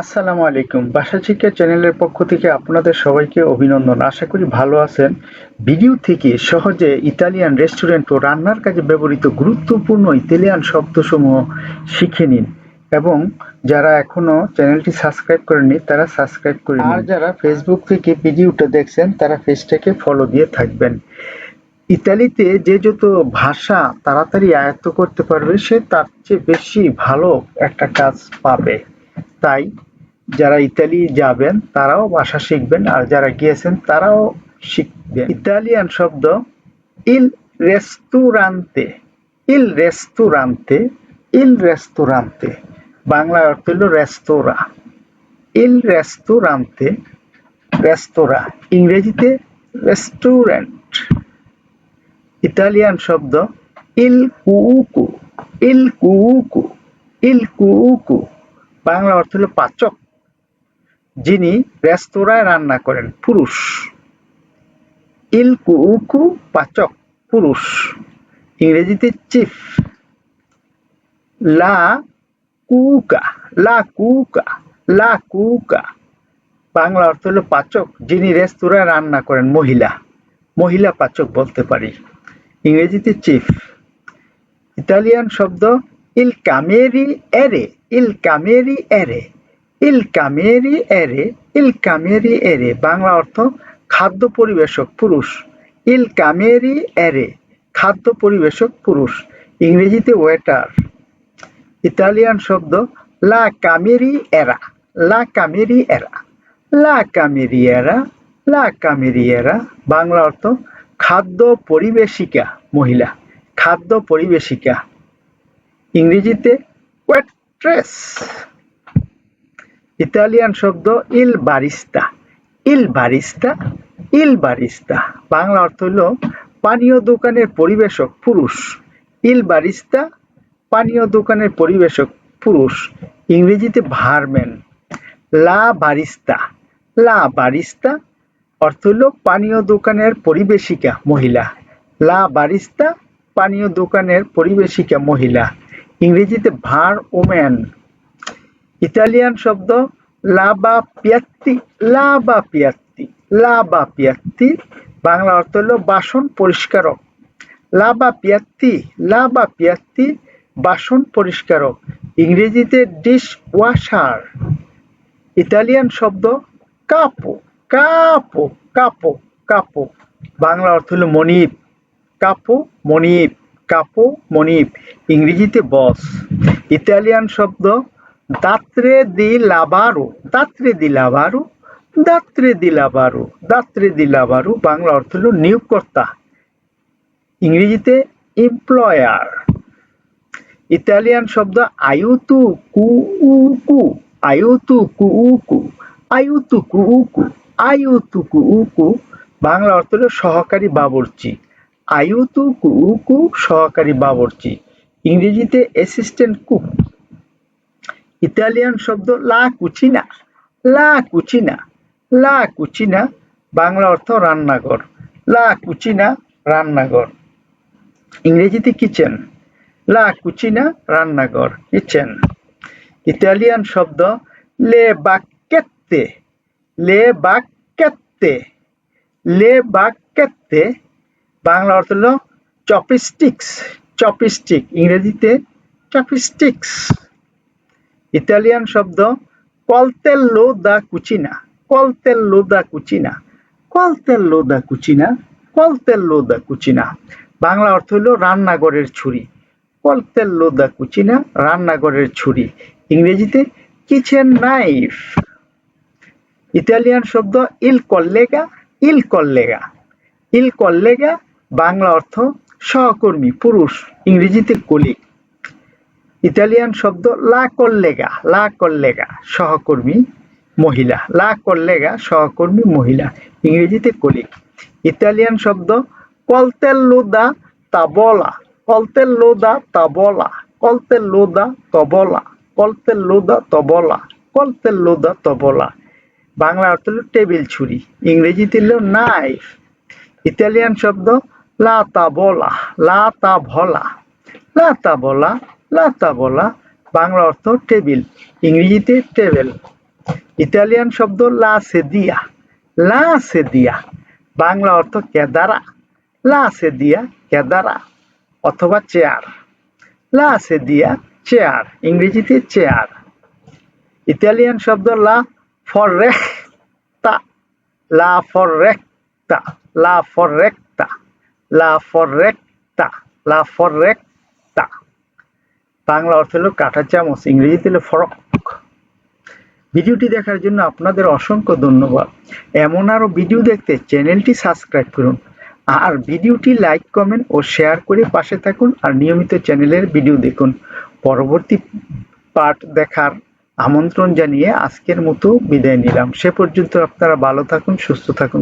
আসসালামু আলাইকুম। বাসা শিক্ষা চ্যানেলের পক্ষ থেকে আপনাদের সবাইকে অভিনন্দন। আশা করি ভালো আছেন। ভিডিও থেকে সহজে ইতালিয়ান রেস্টুরেন্ট ও রান্নার কাজে ব্যবহৃত গুরুত্বপূর্ণ ইতালিয়ান শব্দসমূহ শিখে নিন এবং যারা এখনও চ্যানেলটি সাবস্ক্রাইব করেননি, তারা সাবস্ক্রাইব করে আর যারা ফেসবুক থেকে ভিডিওটা দেখছেন, তারা পেজটাকে ফলো দিয়ে থাকবেন। ইতালিতে যে যত ভাষা তাড়াতাড়ি আয়ত্ত করতে পারবে, সে তার চেয়ে বেশি ভালো একটা কাজ পাবে। তাই যারা ইতালি যাবেন, তারাও ভাষা শিখবেন, আর যারা গিয়েছেন, তারাও শিখবেন। ইতালিয়ান শব্দ ইল রেস্তুরান্তে ইল রেস্তুরান্তে ইল রেস্তুরান্তে বাংলা অর্থ হল রেস্তোরা ইল রেস্তুরান্তে রেস্তোরা ইংরেজিতে রেস্টুরেন্ট ইতালিয়ান শব্দ ইল কুউকু ইল কুউকু ইল কুউকু বাংলা অর্থ হলো পাচক যিনি রেস্তোরাঁয় রান্না করেন, পুরুষ। ইল কুউকু পাচক, পুরুষ। ইংরেজিতে চিফ। লা কুকা লা কুকা লা কুকা। বাংলা অর্থ হলো পাচক, যিনি রেস্তোরাঁয় রান্না করেন, মহিলা। মহিলা পাচক বলতে পারি। ইংরেজিতে চিফ। ইতালিয়ান শব্দ, ইল কামেরি এরে, ইল কামেরি এরে। ইল কামেরি এরে, ইল কামেরি এরে, বাংলা অর্থ খাদ্য পরিবেশক পুরুষ। ইল কামেরি এরে, খাদ্য পরিবেশক পুরুষ। ইংরেজিতে ওয়েটার। ইতালিয়ান শব্দ লা কামেরি এরা, লা কামেরি এরা। লা কামেরি এরা, লা কামেরি এরা, বাংলা অর্থ খাদ্য পরিবেশিকা মহিলা, খাদ্য পরিবেশিকা। ইংরেজিতে ওয়েট্রেস। ইতালিয়ান শব্দ ইল বারিস্তা। ইল বারিস্তা ইল বারিস্তা। বাংলা অর্থ হলো পানীয় দোকানের পরিবেশক পুরুষ। ইল বারিস্তা, পানীয় দোকানের পরিবেশক পুরুষ। ইংরেজিতে ভারম্যান। লা বারিস্তা। লা বারিস্তা অর্থ হলো পানীয় দোকানের পরিবেশিকা মহিলা। লা বারিস্তা, পানীয় দোকানের পরিবেশিকা মহিলা। ইংরেজিতে ভার ওম্যান। ইতালিয়ান শব্দ লাবা পিয়াত্তি লাবা পিয়াত্তি লাবা পিয়াত্তি। বাংলা অর্থ হলো বাসন পরিষ্কারক। লাবা পিয়াত্তি লাবা পিয়াত্তি, বাসন পরিষ্কারক। ইংরেজিতে ডিশ ওয়াশার ইতালিয়ান শব্দ কাপো কাপো কাপো কাপো। বাংলা অর্থ হলো মনিপ কাপো মনিপ কাপো মনিপ ইংরেজিতে বস ইতালিয়ান শব্দ দাত্রে দি লাবারো, দাত্রে দি লাবারো, দাত্রে দি লাবারো, দাত্রে দি লাবারো, বাংলা অর্থ হল নিয়োগকর্তা। ইংরেজিতে এমপ্লয়ার ইতালিয়ান শব্দ আয়ুতু কুউকু আয়ুতু কুউকু আয়ুতু কুউকু আয়ুতু কুউকু বাংলা অর্থ হল সহকারী বাবরচি। আয়ুতু কুউকু সহকারী বাবরচি। ইংরেজিতে অ্যাসিস্ট্যান্ট কুক ইতালিয়ান শব্দ লা কুচিনা লা কুচিনা লা কুচিনা বাংলা অর্থ রান্নাঘর, লা কুচিনা রান্নাঘর। ইংরেজিতে কিচেন, লা কুচিনা রান্নাঘর, কিচেন। ইতালিয়ান শব্দ লে বাক্কেত্তে লে বাক্কেত্তে লে বাক্কেত্তে বাংলা অর্থ হলো চপস্টিক্স, চপস্টিক, ইংরেজিতে চপস্টিক্স। ইতালিয়ান শব্দ কলতেল্লো দা কুচিনা কলতেল্লো দা কুচিনা কলতেল্লো দা কুচিনা কলতেল্লো দা কুচিনা বাংলা অর্থ হলো রান্নাঘরের ছুরি কলতেল্লো দা কুচিনা রান্নাঘরের ছুরি, ইংরেজিতে কিচেন নাইফ ইতালিয়ান শব্দ ইল কল্লেগা ইল কল্লেগা ইল কল্লেগা বাংলা অর্থ সহকর্মী পুরুষ ইংরেজিতে কলিগ ইতালিয়ান শব্দ লা কল্লেগা লা কল্লেগা সহকর্মী মহিলা, লা কল্লেগা সহকর্মী মহিলা, ইংরেজিতে কলিগ ইতালিয়ান শব্দ কলতেল্লোদা তাবলা কলতেল্লোদা তাবলা, কলতেল্লোদা তবলা কলতেল্লোদা তবলা কলতেল্লোদা তবলা। বাংলা অর্থ হলো টেবিল ছুরি, ইংরেজিতে হলো নাইফ ইতালিয়ান শব্দ লা তাবলা, লা তাভলা লা তাবলা লা তাবলা, বাংলা অর্থ টেবিল, ইংরেজিতে টেবিল ইতালিয়ান শব্দ লা সেদিয়া লা সেদিয়া, বাংলা অর্থ কেদারা, লা সেদিয়া, কেদারা, অথবা চেয়ার। লা সেদিয়া, চেয়ার, ইংরেজিতে চেয়ার। ইতালিয়ান শব্দ লা ফররেক্তা লা ফররেক্তা লা ফররেক্তা লা ফররেক্তা লা ফররেক্তা। বাংলা অর্থ হলো কাঁটা চামচ, ইংরেজিতে হলো ফরক ভিডিওটি দেখার জন্য আপনাদের অসংখ্য ধন্যবাদ। এমন আরও ভিডিও দেখতে চ্যানেলটি সাবস্ক্রাইব করুন। আর ভিডিওটি লাইক, কমেন্ট ও শেয়ার করে পাশে থাকুন আর নিয়মিত চ্যানেলের ভিডিও দেখুন। পরবর্তী পার্ট দেখার আমন্ত্রণ জানিয়ে আজকের মতো বিদায় নিলাম। সে পর্যন্ত আপনারা ভালো থাকুন, সুস্থ থাকুন।